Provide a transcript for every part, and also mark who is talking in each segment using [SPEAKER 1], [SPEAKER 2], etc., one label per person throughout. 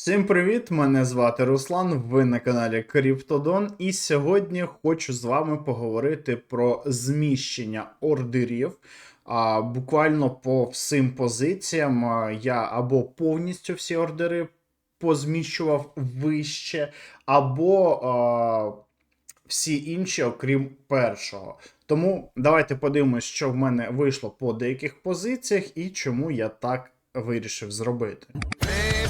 [SPEAKER 1] Всім привіт! Мене звати Руслан. Ви на каналі Криптодон. І сьогодні хочу з вами поговорити про зміщення ордерів. А, буквально по всім позиціям я або повністю всі ордери позміщував вище, або а, всі інші, окрім першого. Тому давайте подивимось, що в мене вийшло по деяких позиціях і чому я так вирішив зробити.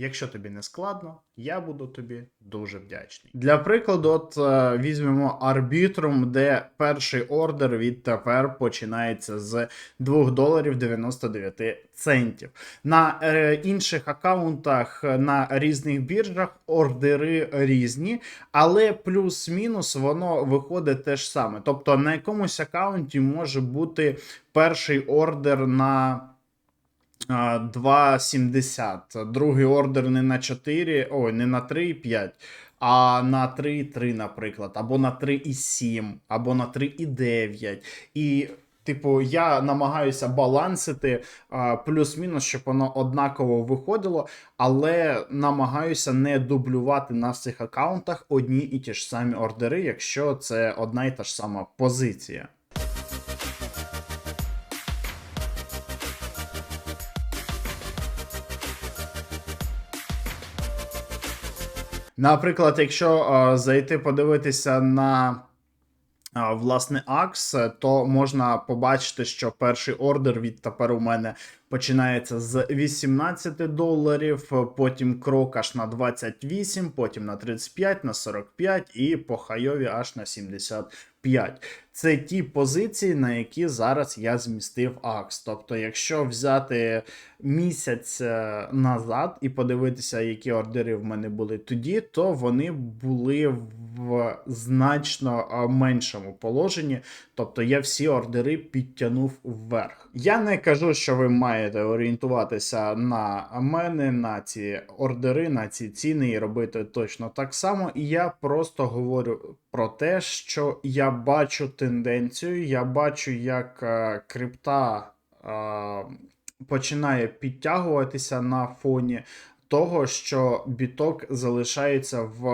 [SPEAKER 1] Якщо тобі не складно, я буду тобі дуже вдячний. Для прикладу, от е, візьмемо арбітрум, де перший ордер відтепер починається з 2 доларів 99 центів. На е, інших аккаунтах е, на різних біржах ордери різні, але плюс-мінус воно виходить те ж саме. Тобто на якомусь аккаунті може бути перший ордер на. А, 2,70. Другий ордер не на 4, ой, не на 3,5, а на 3,3, наприклад, або на 3,7, або на 3,9. І, типу, я намагаюся балансити плюс-мінус, щоб воно однаково виходило, але намагаюся не дублювати на всіх аккаунтах одні і ті ж самі ордери, якщо це одна і та ж сама позиція. Наприклад, якщо зайти подивитися на власне АКС, то можна побачити, що перший ордер відтепер у мене починається з 18 доларів, потім крок аж на 28, потім на 35, на 45 і по хайові аж на 75. Це ті позиції, на які зараз я змістив АКС. Тобто, якщо взяти місяць е, назад і подивитися, які ордери в мене були тоді, то вони були в значно е, меншому положенні. Тобто я всі ордери підтягнув вверх. Я не кажу, що ви маєте орієнтуватися на мене, на ці ордери, на ці ціни і робити точно так само. І я просто говорю про те, що я бачу тенденцію, я бачу, як е, крипта. е, Починає підтягуватися на фоні того, що біток залишається в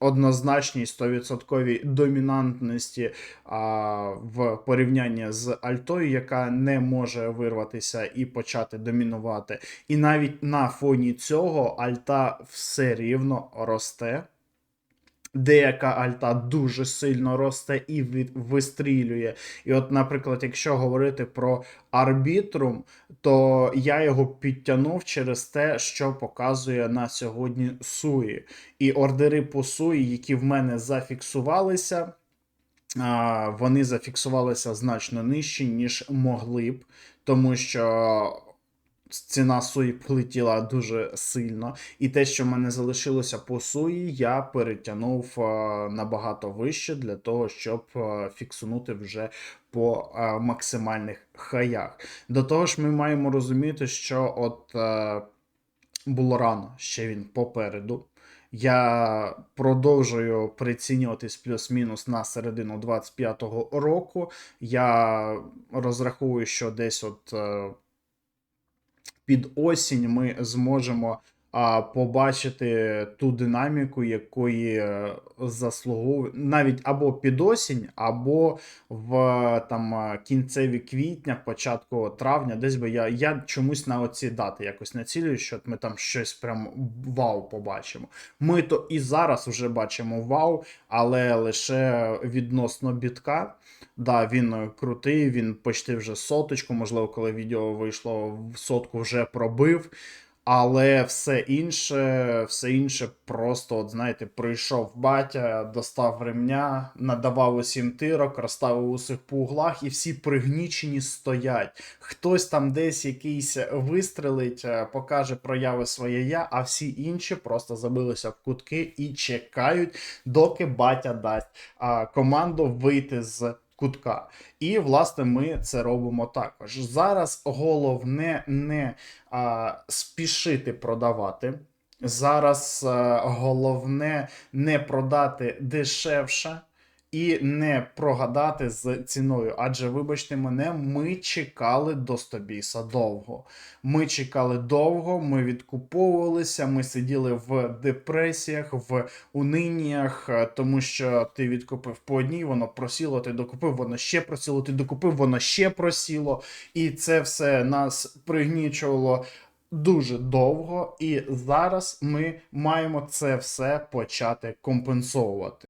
[SPEAKER 1] однозначній 100% домінантності а, в порівнянні з Альтою, яка не може вирватися і почати домінувати. І навіть на фоні цього Альта все рівно росте. Деяка альта дуже сильно росте і від- вистрілює. І от, наприклад, якщо говорити про арбітрум, то я його підтягнув через те, що показує на сьогодні Суї. І ордери по Суї, які в мене зафіксувалися, вони зафіксувалися значно нижче, ніж могли б, тому що. Ціна суї полетіла дуже сильно, і те, що в мене залишилося по суї, я перетягнув е, набагато вище для того, щоб е, фіксунути вже по е, максимальних хаях. До того ж, ми маємо розуміти, що от було рано, ще він попереду. Я продовжую прицінюватись плюс-мінус на середину 25-го року. Я розраховую, що десь от. Під осінь ми зможемо а, побачити ту динаміку, якої е, заслуговує навіть або під осінь, або в там е, кінцеві квітня, початку травня, десь би я, я чомусь на оці дати якось націлюю, що ми там щось прям вау побачимо. Ми то і зараз вже бачимо вау, але лише відносно бітка. Да, він крутий, він почти вже соточку, можливо, коли відео вийшло в сотку вже пробив. Але все інше, все інше просто, от знаєте, прийшов батя, достав ремня, надавав усім тирок, розставив усіх по углах, і всі пригнічені стоять. Хтось там десь якийсь вистрелить, е, покаже прояви своє я, а всі інші просто забилися в кутки і чекають, доки батя дасть команду вийти з кутка. І, власне, ми це робимо також. Зараз головне не а, спішити продавати. Зараз а, головне не продати дешевше і не прогадати з ціною. Адже, вибачте мене, ми чекали до Стобіса довго. Ми чекали довго, ми відкуповувалися, ми сиділи в депресіях, в унинніях, е, тому що ти відкупив по одній, воно просіло, ти докупив, воно ще просіло, ти докупив, воно ще просіло. І це все нас пригнічувало дуже довго. І зараз ми маємо це все почати компенсовувати.